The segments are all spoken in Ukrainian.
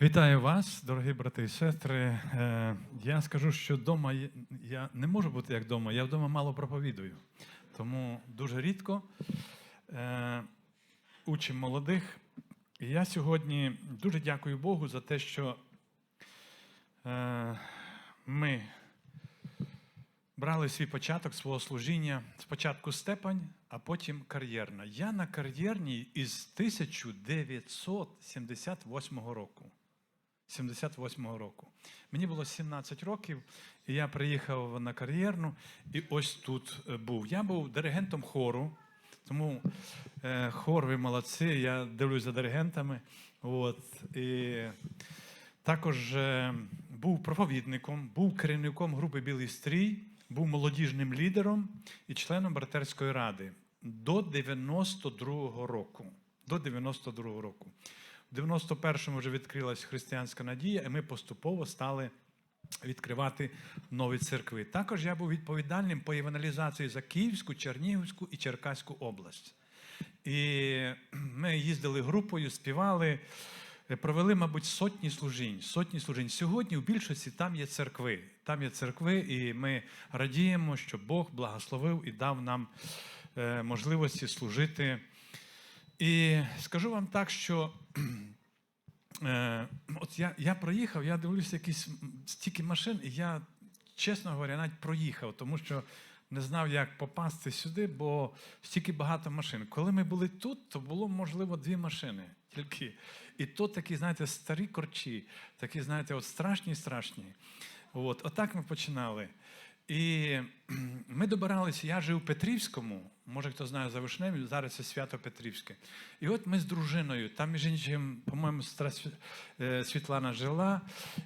Вітаю вас, дорогі брати і сестри. Е, Я скажу, що вдома я не можу бути як вдома, я вдома мало проповідую. Тому дуже рідко е, учимо молодих. І я сьогодні дуже дякую Богу за те, що е, ми брали свій початок свого служіння. Спочатку степань, а потім кар'єрна. Я на кар'єрній із 1978 року. 78-го року. Мені було 17 років, і я приїхав на кар'єрну, і ось тут е, був. Я був диригентом хору, тому е, хор, ви молодці, я дивлюсь за диригентами. От, і також е, був проповідником, був керівником групи Білий стрій, був молодіжним лідером і членом братерської ради до 92-го року. До 92-го року. В 91-му вже відкрилась християнська надія, і ми поступово стали відкривати нові церкви. Також я був відповідальним по евангелізації за Київську, Чернігівську і Черкаську область. І ми їздили групою, співали, провели, мабуть, сотні служінь. Сотні служінь. Сьогодні в більшості там є церкви. Там є церкви, і ми радіємо, що Бог благословив і дав нам е, можливості служити. І скажу вам так, що е, от я, я проїхав, я дивлюся якісь стільки машин, і я, чесно говоря, навіть проїхав, тому що не знав, як попасти сюди, бо стільки багато машин. Коли ми були тут, то було, можливо, дві машини тільки. І то такі, знаєте, старі корчі, такі, знаєте, от страшні, страшні. От, отак ми починали. І ми добиралися, я жив у Петрівському, може хто знає за Вишневі, зараз це свято Петрівське. І от ми з дружиною, там, між іншим, по-моєму, е, Світлана жила,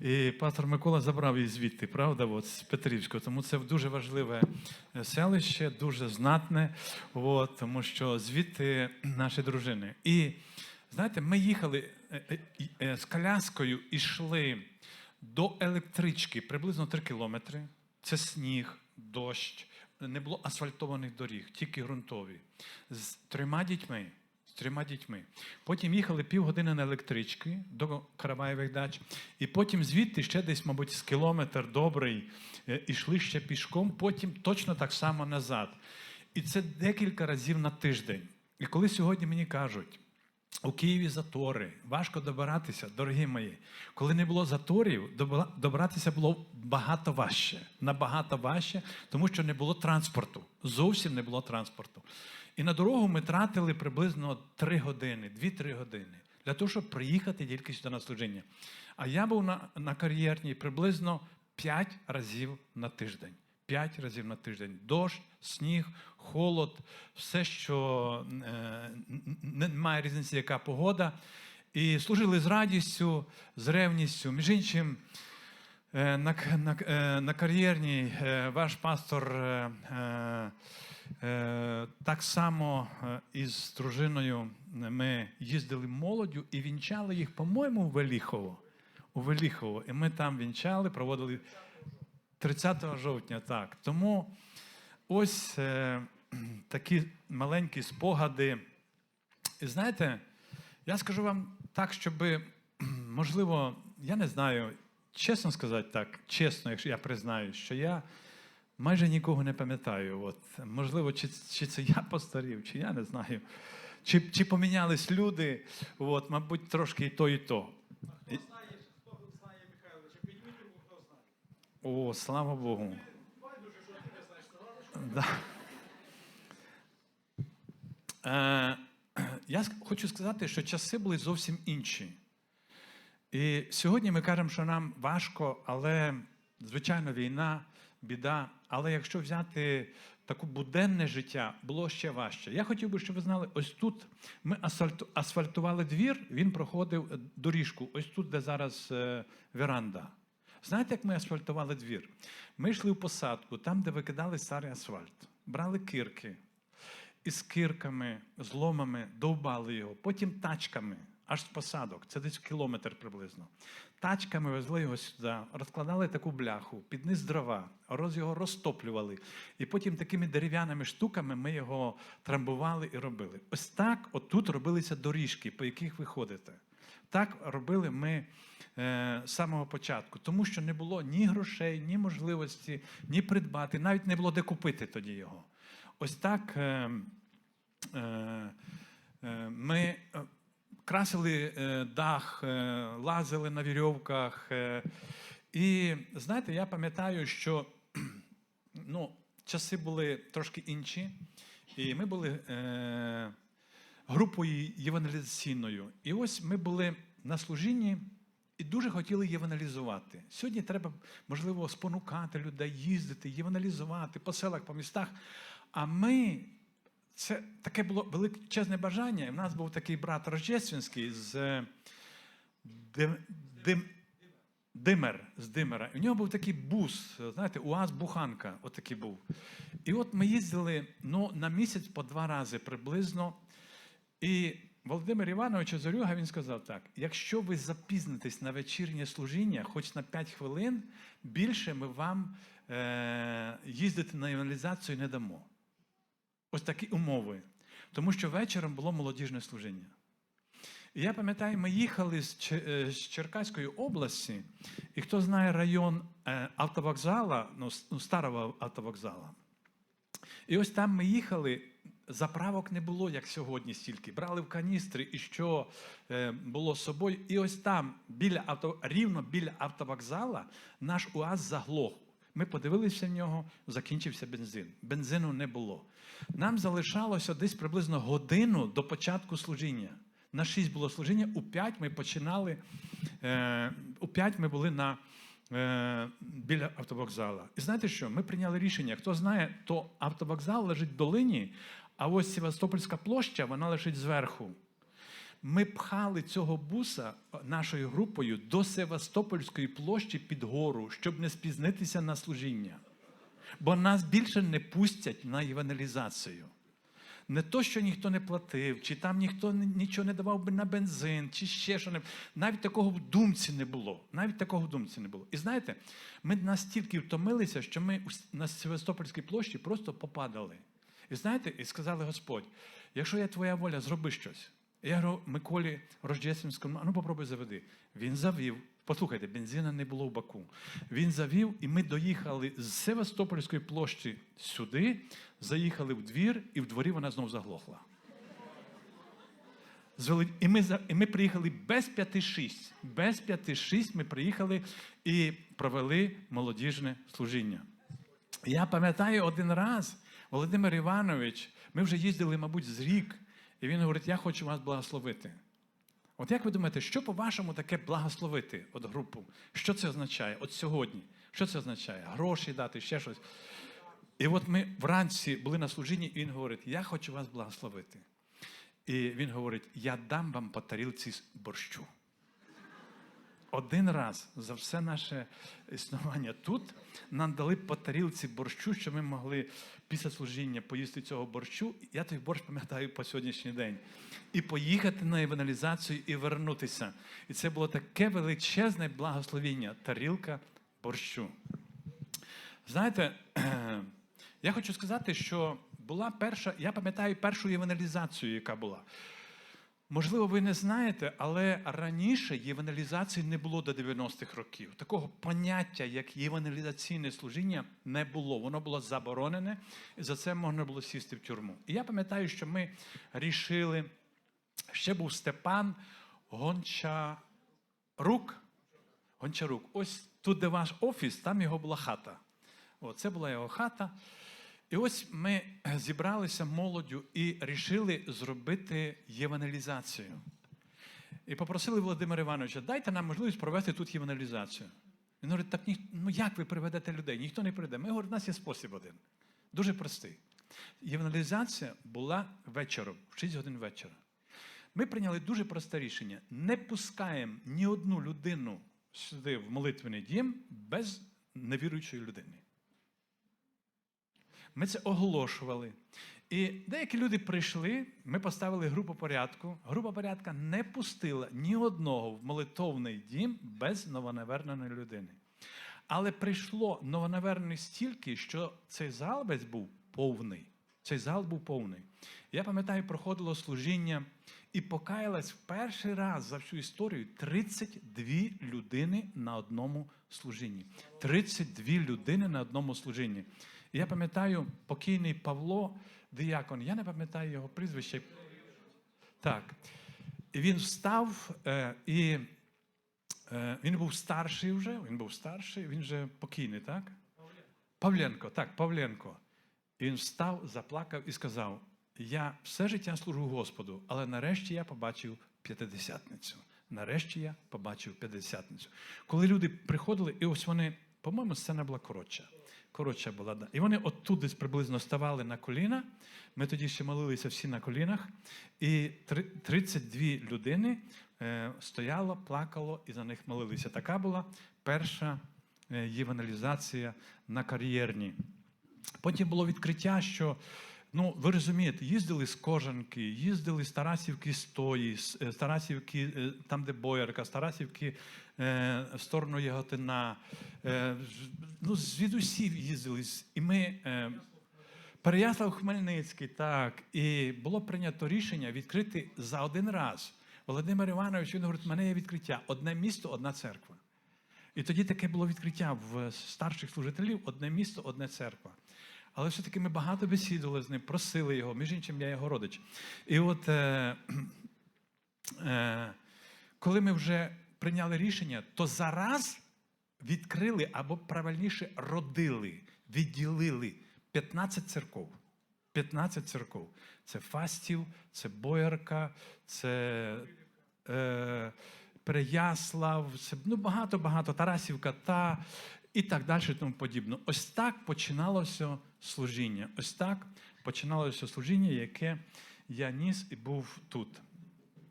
і пастор Микола забрав її звідти, правда, от, з Петрівського. Тому це дуже важливе е, селище, дуже знатне, от, тому що звідти наші дружини. І знаєте, ми їхали е, з коляскою і йшли до електрички приблизно 3 кілометри. Це сніг, дощ, не було асфальтованих доріг, тільки ґрунтові. З трьома дітьми. З трьома дітьми. Потім їхали півгодини на електрички до Караваєвих дач, і потім звідти ще десь, мабуть, з кілометр добрий, е, ішли ще пішком, потім точно так само назад. І це декілька разів на тиждень. І коли сьогодні мені кажуть, у Києві затори, важко добиратися, дорогі мої. Коли не було заторів, добиратися було багато важче. Набагато важче, тому що не було транспорту. Зовсім не було транспорту. І на дорогу ми тратили приблизно 3 години, 2-3 години для того, щоб приїхати тільки сюди на служіння. А я був на, на кар'єрній приблизно 5 разів на тиждень. П'ять разів на тиждень. Дощ, сніг, холод, все, що е, немає різниці, яка погода. І служили з радістю, з ревністю. Між іншим, е, на, на, е, на кар'єрній е, ваш пастор е, е, так само е, із дружиною ми їздили молоддю і вінчали їх, по-моєму, у Веліхово. У Веліхово. І ми там вінчали, проводили 30 жовтня, так. Тому ось е, такі маленькі спогади. І знаєте, я скажу вам так, щоб, можливо, я не знаю, чесно сказати так, чесно, якщо я признаю, що я майже нікого не пам'ятаю. От, можливо, чи, чи це я постарів, чи я не знаю. Чи, чи помінялись люди, от, мабуть, трошки і то, і то. І- знає, хто знає Михайловича, підніміть руку, хто знає. О, слава Богу. Да. Е, я хочу сказати, що часи були зовсім інші. І сьогодні ми кажемо, що нам важко, але, звичайно, війна, біда. Але якщо взяти таке буденне життя, було ще важче. Я хотів би, щоб ви знали, ось тут ми асфальтували двір, він проходив е, доріжку, ось тут, де зараз е, веранда. Знаєте, як ми асфальтували двір? Ми йшли в посадку, там, де викидали старий асфальт, брали кирки, і з кирками, з ломами довбали його, потім тачками, аж з посадок, це десь кілометр приблизно. Тачками везли його сюди, розкладали таку бляху, під низ дрова, роз його розтоплювали. І потім такими дерев'яними штуками ми його трамбували і робили. Ось так отут робилися доріжки, по яких ви ходите. Так робили ми е, з самого початку, тому що не було ні грошей, ні можливості, ні придбати, навіть не було де купити тоді його. Ось так е, е, ми красили дах, лазили на вірьовках. І знаєте, я пам'ятаю, що ну, часи були трошки інші, і ми були групою євангелізаційною. І ось ми були на служінні і дуже хотіли євангелізувати. Сьогодні треба, можливо, спонукати людей, їздити, євангелізувати по селах, по містах. А ми. Це таке було величезне бажання. В нас був такий брат Рождественський з е, Дим, Дим, Димер, з Димера. У нього був такий бус, знаєте, УАЗ Буханка, отакий був. І от ми їздили ну, на місяць по два рази приблизно. І Володимир Іванович Озорюга він сказав так: якщо ви запізнитесь на вечірнє служіння, хоч на 5 хвилин, більше ми вам е- їздити на евангелізацію не дамо. Ось такі умови. Тому що вечором було молодіжне служіння. І я пам'ятаю, ми їхали з е, Черкаської області, і хто знає район е, автовокзала, ну, ну, старого автовокзала. І ось там ми їхали, заправок не було, як сьогодні стільки. Брали в каністри, і що е, було з собою. І ось там, біля авто, рівно біля автовокзала, наш УАЗ заглох. Ми подивилися в нього, закінчився бензин. Бензину не було. Нам залишалося десь приблизно годину до початку служіння. На 6 було служіння, у 5 ми починали, е, у 5 ми були на, е, біля автовокзала. І знаєте що? Ми прийняли рішення. Хто знає, то автовокзал лежить в долині, а ось Севастопольська площа, вона лежить зверху. Ми пхали цього буса нашою групою до Севастопольської площі під гору, щоб не спізнитися на служіння. Бо нас більше не пустять на евангелізацію. Не то, що ніхто не платив, чи там ніхто нічого не давав би на бензин, чи ще що не навіть такого в думці не було. Навіть такого в думці не було. І знаєте, ми настільки втомилися, що ми на Севастопольській площі просто попадали. І знаєте, і сказали Господь, якщо є твоя воля, зроби щось. Я говорю, Миколі Рождественському, ну попробуй заведи. Він завів. Послухайте, бензина не було в баку. Він завів, і ми доїхали з Севастопольської площі сюди, заїхали в двір, і в дворі вона знов заглохла. І ми, і ми приїхали без 5-6. Без 5-6 ми приїхали і провели молодіжне служіння. Я пам'ятаю один раз, Володимир Іванович, ми вже їздили, мабуть, з рік, і він говорить: Я хочу вас благословити. От як ви думаєте, що по-вашому таке благословити от групу? Що це означає? От сьогодні? Що це означає? Гроші дати, ще щось. І от ми вранці були на служінні, і він говорить: Я хочу вас благословити. І він говорить: Я дам вам по тарілці борщу. Один раз за все наше існування тут нам дали по тарілці борщу, що ми могли після служіння поїсти цього борщу. Я той борщ пам'ятаю по сьогоднішній день. І поїхати на евангелізацію і вернутися. І це було таке величезне благословіння тарілка борщу. Знаєте, я хочу сказати, що була перша, я пам'ятаю першу євангелізацію, яка була. Можливо, ви не знаєте, але раніше євангелізації не було до 90-х років. Такого поняття, як євангелізаційне служіння, не було. Воно було заборонене, і за це можна було сісти в тюрму. І я пам'ятаю, що ми рішили, ще був Степан Гончарук. Гончарук. Ось тут, де ваш офіс, там його була хата. О, це була його хата. І ось ми е, зібралися молоддю і рішили зробити євангелізацію. І попросили Володимира Івановича, дайте нам можливість провести тут євангелізацію. Він говорить, так ну як ви приведете людей? Ніхто не прийде. Ми говоримо, у нас є спосіб один. Дуже простий. Євангелізація була вечором, в 6 годин вечора. Ми прийняли дуже просте рішення: не пускаємо ні одну людину сюди в молитвений дім без невіруючої людини. Ми це оголошували. І деякі люди прийшли, ми поставили групу порядку. Група порядка не пустила ні одного в молитовний дім без новонаверненої людини. Але прийшло новонавернених стільки, що цей зал весь був повний. Цей зал був повний. Я пам'ятаю, проходило служіння, І покаялась в перший раз за всю історію 32 людини на одному служінні. 32 людини на одному служінні. Я пам'ятаю, покійний Павло, диякон, я не пам'ятаю його прізвище. Так. Він встав, е, і е, він був старший вже, він був старший, він вже покійний, так? Павленко, так, Павленко. І він встав, заплакав і сказав: Я все життя служу Господу, але нарешті я побачив п'ятидесятницю. Нарешті я побачив п'ятидесятницю. Коли люди приходили, і ось вони, по-моєму, сцена була коротша. Коротша була, да. І вони оттут десь приблизно ставали на коліна. Ми тоді ще молилися всі на колінах. І три- 32 людини е, стояло, плакало і за них молилися. Така була перша е, євангелізація на кар'єрні. Потім було відкриття, що ну ви розумієте, їздили з Кожанки, їздили з Тарасівки з Тої, з е, Тарасівки, там, де Боярка, з Тарасівки в сторону Яготина. Е, ну, звідусів їздили. І ми. Е, Переяслав Хмельницький, так. І було прийнято рішення відкрити за один раз. Володимир Іванович він говорить, в мене є відкриття. Одне місто, одна церква. І тоді таке було відкриття в старших служителів: одне місто, одна церква. Але все-таки ми багато бесідували з ним, просили його, між іншим, я його родич. І от е, е, коли ми вже прийняли рішення, то зараз відкрили або правильніше родили, відділили 15 церков. 15 церков. Це Фастів, це Боярка, це е, Переяслав, це ну, багато-багато, Тарасівка та і так далі, і тому подібне. Ось так починалося служіння. Ось так починалося служіння, яке я ніс і був тут.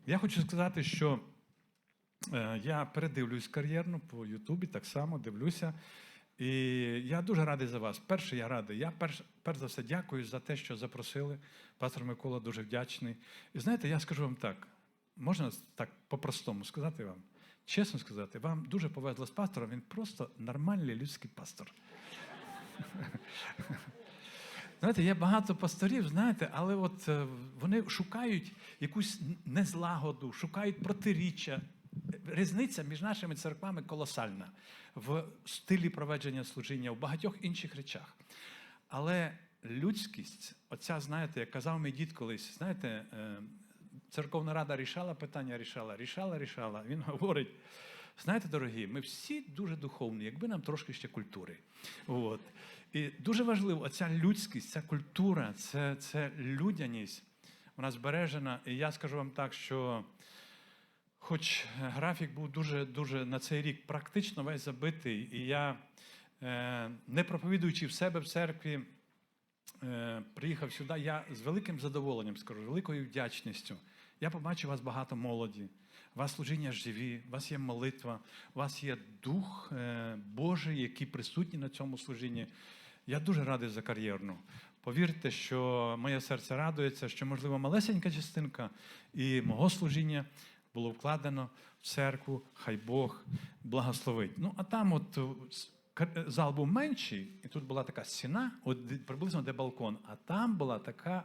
Я хочу сказати, що Я передивлюсь кар'єрну по Ютубі, так само дивлюся. І я дуже радий за вас. Перше, я радий. Я перш, перш за все дякую за те, що запросили. Пастор Микола дуже вдячний. І знаєте, я скажу вам так: можна так по-простому сказати вам, чесно сказати, вам дуже повезло з пастором, він просто нормальний людський пастор. Знаєте, є багато пасторів, знаєте, але от е, вони шукають якусь незлагоду, шукають протиріччя. Різниця між нашими церквами колосальна в стилі проведення служіння, в багатьох інших речах. Але людськість, оця, знаєте, як казав мій дід колись, знаєте, е, церковна рада рішала питання, рішала, рішала, рішала. Він говорить: знаєте, дорогі, ми всі дуже духовні, якби нам трошки ще культури. От. І дуже важливо, оця людськість, ця культура, це, це людяність, вона збережена. І я скажу вам так, що. Хоч графік був дуже дуже на цей рік практично весь забитий, і я, е, не проповідуючи в себе в церкві, е, приїхав сюди, я з великим задоволенням скажу, великою вдячністю. Я побачив вас багато молоді, у вас служіння живі, у вас є молитва, у вас є дух е, Божий, який присутній на цьому служінні. Я дуже радий за кар'єрну. Повірте, що моє серце радується, що, можливо, малесенька частинка і мого служіння було вкладено в церкву, хай Бог благословить. Ну, а там от е, кар- зал був менший, і тут була така стіна, от приблизно де балкон, а там була така,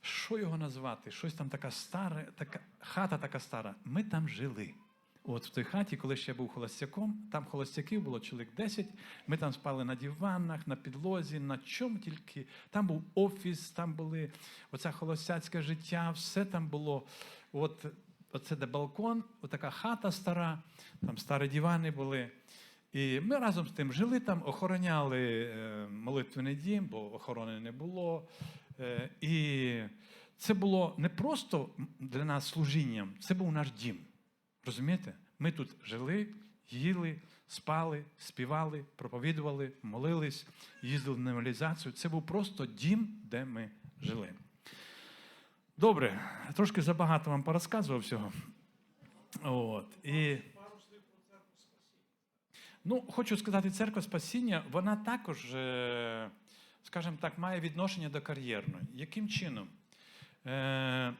що його назвати? Щось там така стара, така, хата така стара. Ми там жили. От в той хаті, коли ще я був холостяком, там холостяків було чоловік 10, ми там спали на диванах, на підлозі, на чому тільки. Там був офіс, там були оце холостяцьке життя, все там було. От, оце де балкон, отака хата стара, там старі дивани були. І ми разом з тим жили там, охороняли е, молитвений дім, бо охорони не було. Е, і це було не просто для нас служінням, це був наш дім. Розумієте? Ми тут жили, їли, спали, співали, проповідували, молились, їздили на мобілізацію. Це був просто дім, де ми жили. Добре, трошки забагато вам порозказував всього. От. І... Ну, хочу сказати, церква спасіння, вона також, е, скажімо так, має відношення до кар'єрної. Яким чином? Е,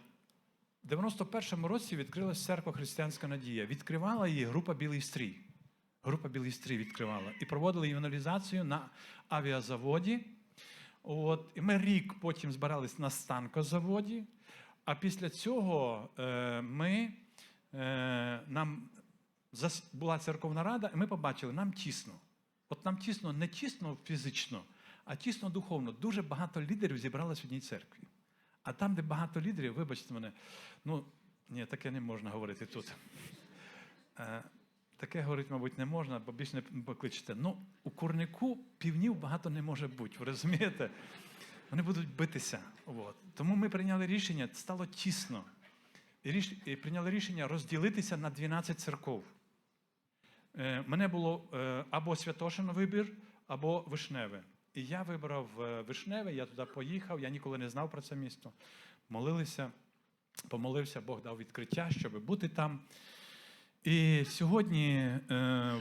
В 91-му році відкрилась церква Християнська Надія. Відкривала її група Білий Стрій. Група Білий Стрій відкривала. І проводили іваналізацію на авіазаводі. От, і ми рік потім збирались на станкозаводі. А після цього е, ми, е, нам була церковна рада, і ми побачили, нам тісно. От нам тісно, не тісно фізично, а тісно духовно. Дуже багато лідерів зібралось в одній церкві. А там, де багато лідерів, вибачте мене, ну ні, таке не можна говорити тут. Таке говорити, мабуть, не можна, бо більше не покличете. Ну, у курнику півнів багато не може бути, ви розумієте? Вони будуть битися. От. Тому ми прийняли рішення, стало тісно. І, ріш... і прийняли рішення розділитися на 12 церков. Е, мене було е, або Святошин вибір, або Вишневе. І я вибрав е, Вишневе, я туди поїхав, я ніколи не знав про це місто. Молилися, помолився, Бог дав відкриття, щоб бути там. І сьогодні е,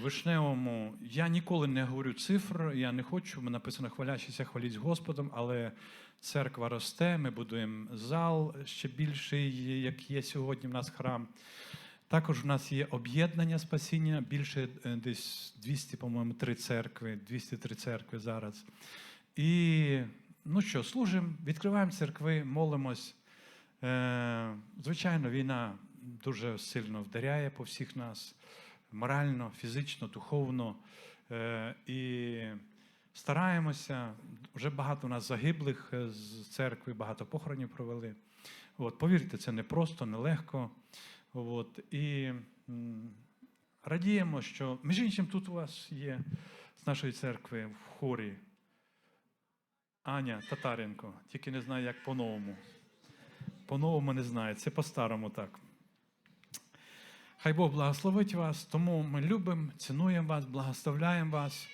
Вишневому я ніколи не говорю цифр, я не хочу, ми написано хвалящися, хваліть Господом, але церква росте, ми будуємо зал ще більший, як є сьогодні в нас храм. Також в нас є об'єднання спасіння, більше е, десь 200, по-моєму, три церкви, 203 церкви зараз. І ну що, служимо, відкриваємо церкви, молимось. Е, звичайно, війна дуже сильно вдаряє по всіх нас морально, фізично, духовно. Е, і стараємося. Вже багато у нас загиблих е, з церкви, багато похоронів провели. От, повірте, це не просто, нелегко. От, і радіємо, що між іншим тут у вас є з нашої церкви в хорі Аня Татаренко, тільки не знаю, як по-новому. По-новому не знаю, це по-старому так. Хай Бог благословить вас, тому ми любимо, цінуємо вас, благословляємо вас.